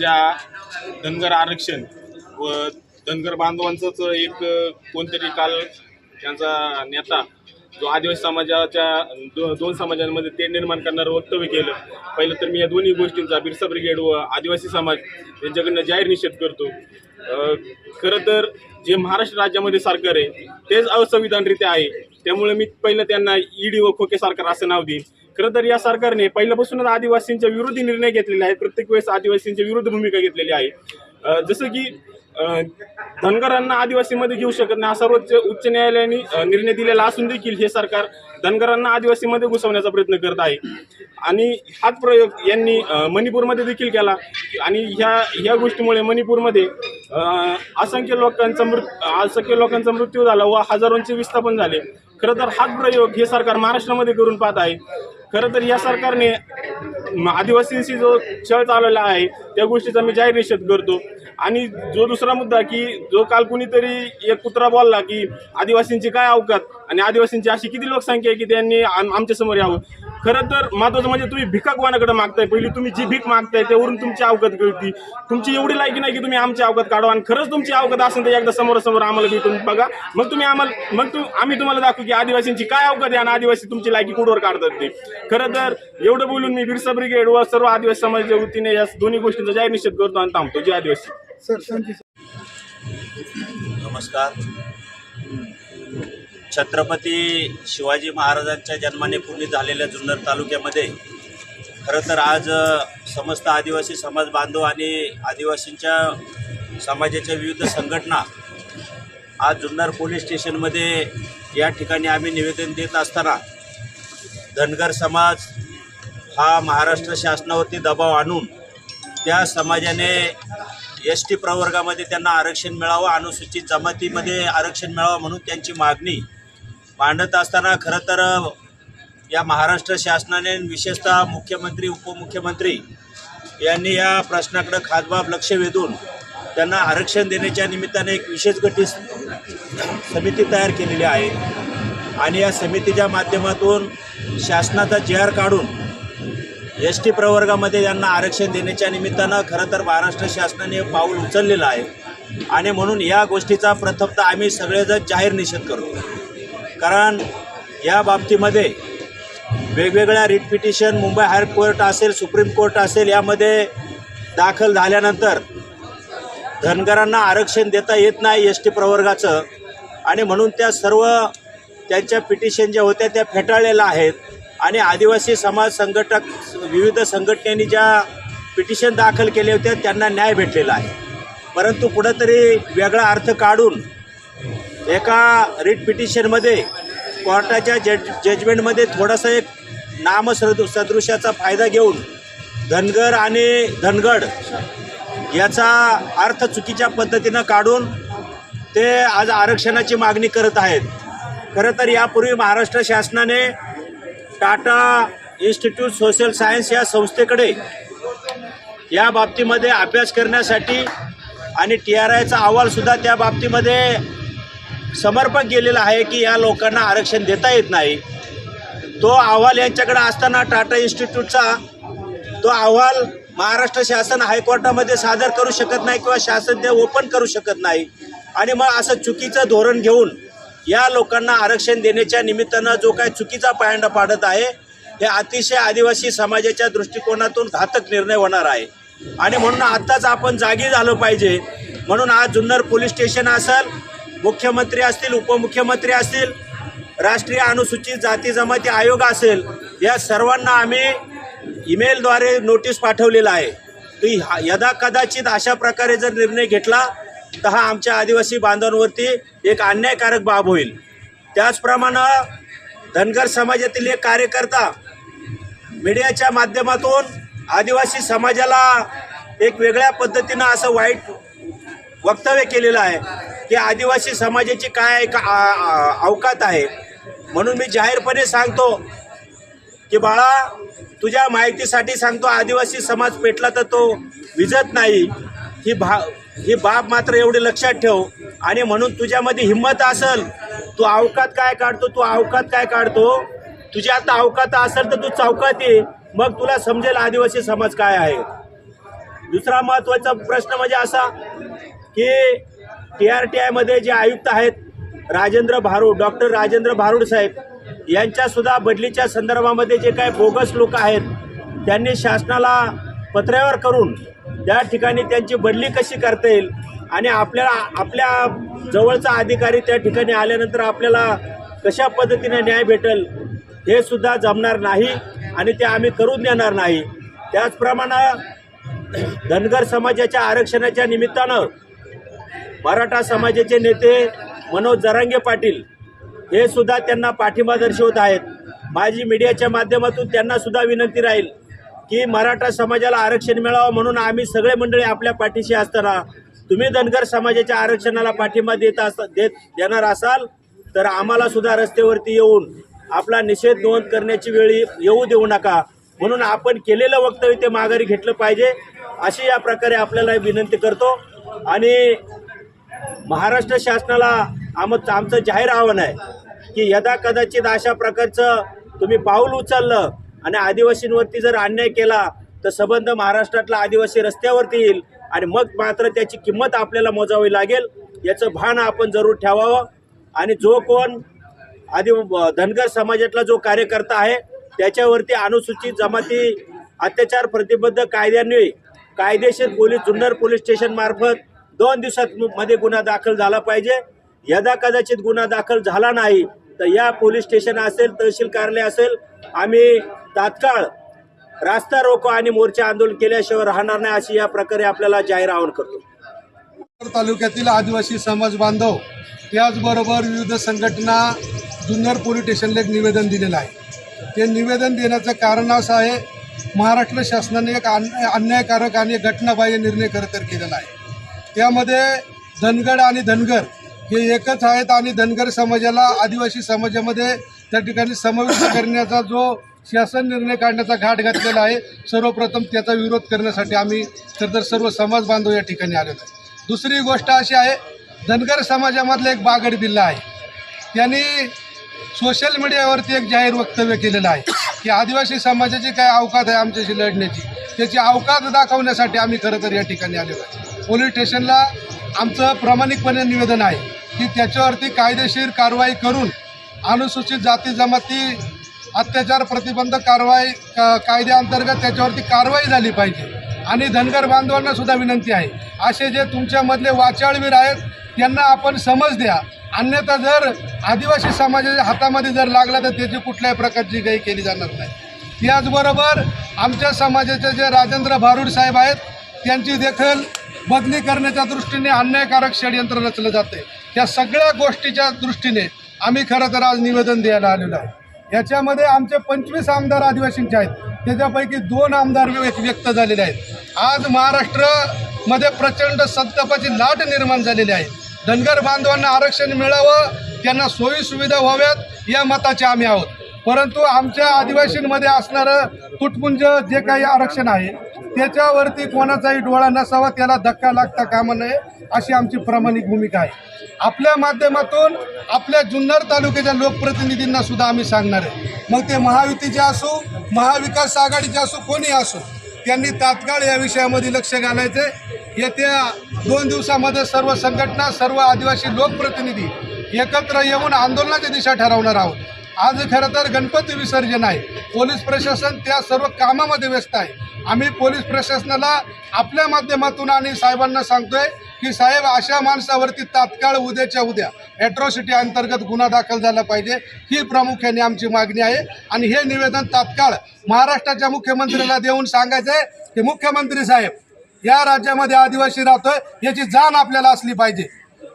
ज्या धनगर आरक्षण व धनगर बांधवांचंच एक कोणतरी काल त्यांचा नेता जो आदिवासी समाजाच्या दो दोन समाजांमध्ये ते निर्माण करणारं वक्तव्य केलं. पहिलं तर मी या दोन्ही गोष्टींचा बिरसा ब्रिगेड व आदिवासी समाज यांच्याकडनं जाहीर निषेध करतो. खरं तर जे महाराष्ट्र राज्यामध्ये सरकार आहे तेच असंविधानरित्या आहे. त्यामुळे मी पहिलं त्यांना ईडी व खोके सरकार असं नाव देईन. खरं तर या सरकारने पहिल्यापासूनच आदिवासींच्या विरोधी निर्णय घेतलेले आहेत. प्रत्येक वेळेस आदिवासींच्या विरुद्ध भूमिका घेतलेली आहे. जसं की धनगरांना आदिवासीमध्ये घेऊ शकत नाही हा सर्वोच्च उच्च न्यायालयाने निर्णय दिलेला असून देखील हे सरकार धनगरांना आदिवासीमध्ये घुसवण्याचा प्रयत्न करत आहे. आणि हाच प्रयोग यांनी मणिपूरमध्ये देखील केला. आणि ह्या ह्या गोष्टीमुळे मणिपूरमध्ये असंख्य लोकांचा मृत्यू असंख्य लोकांचा मृत्यू झाला व हजारोंचे विस्थापन झाले. खरं तर हाच प्रयोग हे सरकार महाराष्ट्रामध्ये करून पाहत आहे. खरं तर या सरकारने आदिवासींशी जो छळ चालवला आहे त्या गोष्टीचा मी जाहीर निषेध करतो. आणि जो दुसरा मुद्दा की जो काल कुणीतरी एक कुत्रा बोलला की आदिवासींची काय अवकात? आणि आदिवासींची अशी किती लोकसंख्या आहे की त्यांनी आम- यावं? खरं तर महत्वाचं म्हणजे तुम्ही भिका कोणाकडे मागताय. पहिली तुम्ही जी भीक मागताय त्यावरून तुमची अवकात कळती. तुमची एवढी लायकी नाही की तुम्ही आमची अवकात काढवा आणि खरंच तुमची अवकात असेल तर एकदा समोरासमोर आम्हाला भेटून बघा. मग तुम्ही आम्हाला मग तू आम्ही तुम्हाला दाखवू की आदिवासींची काय अवकात आहे आणि आदिवासी तुमची लायकी कुठवर काढतात ते. खरं तर एवढं बोलून मी बिरसा ब्रिगेड व सर्व आदिवासी समाजाच्या वतीने या दोन्ही गोष्टींचा जाहीर निषेध करतो आणि थांबतो. जे आदिवासी. नमस्कार. छत्रपती शिवाजी महाराजांच्या जन्माने पूर्वी झालेल्या जुन्नर तालुक्यामध्ये खरं तर आज समस्त आदिवासी समाज बांधव आणि आदिवासींच्या समाजाच्या विविध संघटना आज जुन्नर पोलीस स्टेशनमध्ये या ठिकाणी आम्ही निवेदन देत असताना धनगर समाज हा महाराष्ट्र शासनावरती दबाव आणून त्या समाजाने एस टी प्रवर्गामध्ये त्यांना आरक्षण मिळावं अनुसूचित जमातीमध्ये आरक्षण मिळावं म्हणून त्यांची मागणी मांडत असताना खरं तर या महाराष्ट्र शासनाने विशेषतः मुख्यमंत्री उपमुख्यमंत्री यांनी या प्रश्नाकडे खासबाब लक्ष वेधून त्यांना आरक्षण देण्याच्या निमित्ताने एक विशेष गटी समिती तयार केलेली आहे. आणि या समितीच्या माध्यमातून शासनाचा जी आर काढून एस टी प्रवर्गामध्ये यांना आरक्षण देण्याच्या निमित्तानं खरं तर महाराष्ट्र शासनाने पाऊल उचललेलं आहे. आणि म्हणून या गोष्टीचा प्रथमतः आम्ही सगळेजण जाहीर निषेध करतो. कारण या बाबतीमध्ये वेगवेगळ्या writ petition Mumbai high court असेल सुप्रीम कोर्ट असेल यामध्ये दाखल झाल्यानंतर धनगरांना आरक्षण देता येत नाही एस टी प्रवर्गाचं. आणि म्हणून त्या सर्व त्यांच्या पिटिशन ज्या होत्या त्या फेटाळलेल्या आहेत. आणि आदिवासी समाज संघटक विविध संघटनेनी ज्या पिटिशन दाखल केले होते त्यांना न्याय भेटलेला आहे. परंतु कुठंतरी वेगळा अर्थ काढून एका रिट पिटिशनमध्ये कोर्टाच्या जज जजमेंटमध्ये थोडासा एक नामसदृ सदृशाचा फायदा घेऊन धनगर आणि धनगड याचा अर्थ चुकीच्या पद्धतीनं काढून ते आज आरक्षणाची मागणी करत आहेत. खरं तर यापूर्वी महाराष्ट्र शासनाने टाटा इन्स्टिट्यूट सोशल सायन्स या संस्थेकडे या बाबतीमध्ये अभ्यास करण्यासाठी आणि टी आर आयचा अहवालसुद्धा त्या बाबतीमध्ये समर्पक केलेलं आहे की या लोकांना आरक्षण देता येत नाही. तो अहवाल यांच्याकडे असताना टाटा इन्स्टिट्यूटचा तो अहवाल महाराष्ट्र शासन हायकोर्टामध्ये सादर करू शकत नाही किंवा शासन ते ओपन करू शकत नाही. आणि मग असं चुकीचं धोरण घेऊन या लोकांना आरक्षण देण्याच्या निमित्तानं जो काय चुकीचा पायंडा पाडत आहे हे अतिशय आदिवासी समाजाच्या दृष्टिकोनातून घातक निर्णय होणार आहे. आणि म्हणून आत्ताच आपण जागी झालो पाहिजे. म्हणून आज जुन्नर पोलीस स्टेशन असेल मुख्यमंत्री असतील उपमुख्यमंत्री असतील राष्ट्रीय अनुसूचित जाती जमाती आयोग असेल या सर्वांना आम्ही ईमेलद्वारे नोटीस पाठवलेला आहे. की यदा कदाचित अशा प्रकारे जर निर्णय घेतला तर हा आमच्या आदिवासी बांधवांवरती एक अन्यायकारक बाब होईल. त्याचप्रमाणे धनगर समाजातील एक कार्यकर्ता मीडियाच्या माध्यमातून आदिवासी समाजाला एक वेगळ्या पद्धतीनं असं वाईट वक्तव्य केलेलं आहे की आदिवासी समाजाची काय का अवकात आहे. म्हणून मी जाहीरपणे सांगतो की बाळा तुझ्या माहितीसाठी सांगतो आदिवासी समाज पेटला तर तो विजत नाही. ही भा ही बाब मात्र एवढी लक्षात ठेव. आणि म्हणून तुझ्यामध्ये हिंमत असेल तू अवकात काय काढतो तू अवकात काय काढतो? तुझी आता अवकात असेल तर तू चौकात ये. मग तुला समजेल आदिवासी समाज काय आहे. दुसरा महत्त्वाचा प्रश्न म्हणजे असा की टी आर टी आयमध्ये जे आयुक्त आहेत राजेंद्र भारूड डॉक्टर राजेंद्र भारूड साहेब यांच्यासुद्धा बदलीच्या संदर्भामध्ये जे काही बोगस लोक आहेत त्यांनी शासनाला पत्रावर करून त्या ठिकाणी त्यांची बदली कशी करता येईल आणि आपल्याला आपल्या जवळचा अधिकारी त्या ठिकाणी आल्यानंतर आपल्याला कशा पद्धतीने न्याय भेटेल हे सुद्धा जमणार नाही आणि ते आम्ही करून देणार नाही. त्याचप्रमाणे धनगर समाजाच्या आरक्षणाच्या निमित्तानं मराठा समाजाचे नेते मनोज जरांगे पाटील हे सुद्धा त्यांना पाठिंबा दर्शवत आहेत. माझी मीडियाच्या माध्यमातून त्यांना सुद्धा विनंती राहील की मराठा समाजाला आरक्षण मिळावं म्हणून आम्ही सगळे मंडळी आपल्या पाठीशी असताना तुम्ही धनगर समाजाच्या आरक्षणाला पाठिंबा देत अस देत देणार असाल तर आम्हाला सुद्धा रस्त्यावरती येऊन आपला निषेध नोंद करण्याची वेळी येऊ देऊ नका. म्हणून आपण केलेलं वक्तव्य ते माघारी घेतलं पाहिजे अशी या प्रकारे आपल्याला विनंती करतो. आणि महाराष्ट्र शासनाला आम आमचं जाहीर आव्हान आहे की यदा कदाचित अशा प्रकारचं तुम्ही पाऊल उचललं आणि आदिवासींवरती जर अन्याय केला तर संबंध महाराष्ट्रातला आदिवासी रस्त्यावरती येईल आणि मग मात्र त्याची किंमत आपल्याला मोजावी लागेल याचं भान आपण जरूर ठेवावं. आणि जो कोण आदि धनगर समाजातला जो कार्यकर्ता आहे त्याच्यावरती अनुसूचित जमाती अत्याचार प्रतिबद्ध कायद्यान्वये कायदेशीर पोलीस जुन्नर पोलीस स्टेशन मार्फत दोन दिवसात मध्ये गुन्हा दाखल झाला पाहिजे. यदा कदाचित गुन्हा दाखल झाला नाही तर या पोलीस स्टेशन असेल तहसील कार्यालय असेल आम्ही तात्काळ रास्ता रोको आणि मोर्चा आंदोलन केल्याशिवाय राहणार नाही अशी या प्रकारे आपल्याला जाहीर आवाहन करतो. तालुक्यातील आदिवासी समाज बांधव त्याचबरोबर विविध संघटना जुन्नर पोलीस स्टेशनला एक निवेदन दिलेलं आहे. ते निवेदन देण्याचं कारण असं आहे महाराष्ट्र शासनाने एक अन्यायकारक आणि घटनाबाह्य निर्णय खरं तर केलेला आहे. त्यामध्ये धनगड आणि धनगर हे एकच आहेत आणि धनगर समाजाला आदिवासी समाजामध्ये त्या ठिकाणी समाविष्ट करण्याचा जो शासन निर्णय काढण्याचा घाट घातलेला आहे सर्वप्रथम त्याचा विरोध करण्यासाठी आम्ही तर तर सर्व समाज बांधव या ठिकाणी आलेलो आहे. दुसरी गोष्ट अशी आहे धनगर समाजामधला एक बागड बिल्ला आहे. त्यांनी सोशल मीडियावरती एक जाहीर वक्तव्य केलेलं आहे की आदिवासी समाजाची काय अवकात आहे आमच्याशी लढण्याची त्याची अवकात दाखवण्यासाठी आम्ही खरं तर या ठिकाणी आलेलो आहे. पोलीस स्टेशनला आमचं प्रामाणिकपणे निवेदन आहे की त्याच्यावरती कायदेशीर कारवाई करून अनुसूचित जाती जमाती अत्याचार प्रतिबंध कारवाई का कायद्याअंतर्गत त्याच्यावरती कारवाई झाली पाहिजे. आणि धनगर बांधवांना सुद्धा विनंती आहे. असे जे तुमच्यामधले वाचाळवीर आहेत त्यांना आपण समज द्या. अन्यथा जर आदिवासी समाजाच्या हातामध्ये जर लागला तर त्याची कुठल्याही प्रकारची काही केली जाणार नाही. त्याचबरोबर आमच्या समाजाचे जे राजेंद्र भारूड साहेब आहेत त्यांची देखील बदली करण्याच्या दृष्टीने अन्यायकारक षडयंत्र रचलं जाते. त्या सगळ्या गोष्टीच्या दृष्टीने आम्ही खरं तर आज निवेदन द्यायला आलेलो आहे. याच्यामध्ये आमचे पंचवीस आमदार आदिवासींचे आहेत. त्याच्यापैकी दोन आमदार व्यक्त व्यक्त झालेले आहेत. आज महाराष्ट्रामध्ये प्रचंड संतापाची लाट निर्माण झालेली आहे. धनगर बांधवांना आरक्षण मिळावं त्यांना सोयी सुविधा व्हाव्यात या मताचे आम्ही आहोत. परंतु आमच्या आदिवासींमध्ये असणारं तुटपुंज जे काही आरक्षण आहे त्याच्यावरती कोणाचाही डोळा नसावा त्याला धक्का लागता कामा नये अशी आमची प्रामाणिक भूमिका आहे. आपल्या माध्यमातून आपल्या जुन्नर तालुक्याच्या लोकप्रतिनिधींना सुद्धा आम्ही सांगणार आहे. मग ते महायुतीचे असो महाविकास आघाडीचे असो कोणी असो त्यांनी तात्काळ या विषयामध्ये लक्ष घालायचे. येत्या दोन दिवसामध्ये सर्व संघटना सर्व आदिवासी लोकप्रतिनिधी एकत्र येऊन आंदोलनाची दिशा ठरवणार आहोत. आज खरं तर गणपती विसर्जन आहे. पोलीस प्रशासन त्या सर्व कामामध्ये व्यस्त आहे. आम्ही पोलीस प्रशासनाला आपल्या माध्यमातून आणि साहेबांना सांगतोय की साहेब अशा माणसावरती तात्काळ उद्याच्या उद्या ॲट्रॉसिटी अंतर्गत गुन्हा दाखल झाला पाहिजे. ही प्रामुख्याने आमची मागणी आहे. आणि हे निवेदन तात्काळ महाराष्ट्राच्या मुख्यमंत्र्याला देऊन सांगायचं आहे की मुख्यमंत्री साहेब या राज्यामध्ये आदिवासी राहतोय याची जाण आपल्याला असली पाहिजे.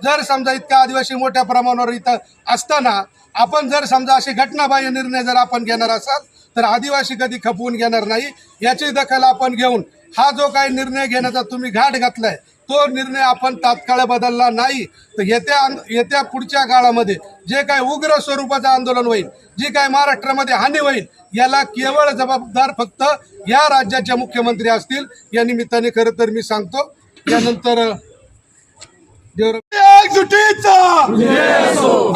जर समजा इतका आदिवासी मोठ्या प्रमाणावर इथं असताना आपण जर समजा असे घटनाबाह्य निर्णय जर आपण घेणार असाल तर आदिवासी कधी खपवून घेणार नाही. याची दखल आपण घेऊन हा जो काही निर्णय घेण्याचा तुम्ही घाट घातलाय तो निर्णय आपण तात्काळ बदलला नाही. तर येत्या येत्या पुढच्या काळामध्ये जे काही उग्र स्वरूपाचं आंदोलन होईल जी काही महाराष्ट्रामध्ये हानी होईल याला केवळ जबाबदार फक्त या राज्याचे मुख्यमंत्री असतील या निमित्ताने खरं तर मी सांगतो. यानंतर देवरा एकजुटीचा.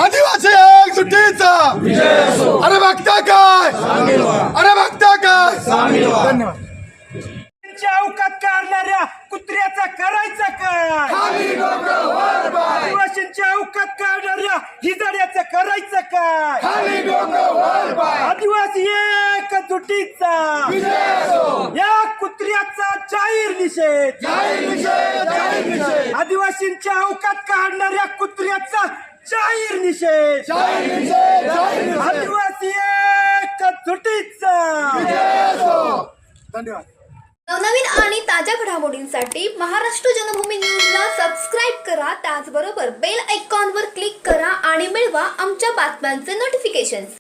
आदिवासी एकजुटीचा. अरे बघता काय? अरे बघता काय? धन्यवाद. अवकात काढणाऱ्या काय? डोकं वर पाय आदिवासींच्या अवकात काढणाऱ्या हिजड्याचं करायचं काय? खाली डोकं वर पाय आदिवासी एक जाहीर निषेध. जाहीर निषेध जाहीर निषेध. आदिवासींच्या अवकात काढणाऱ्या कुत्र्याचा जाहीर निषेध. जाहीर निषेध जाहीर निषेध. आदिवासी एक तुटीचा. विजय असो धन्यवाद. नवनवीन आणि ताज्या घडामोडींसाठी महाराष्ट्र जनभूमी न्यूजला सबस्क्राईब करा. त्याचबरोबर बेल आयकॉनवर क्लिक करा आणि मिळवा आमच्या बातम्यांचे नोटिफिकेशन्स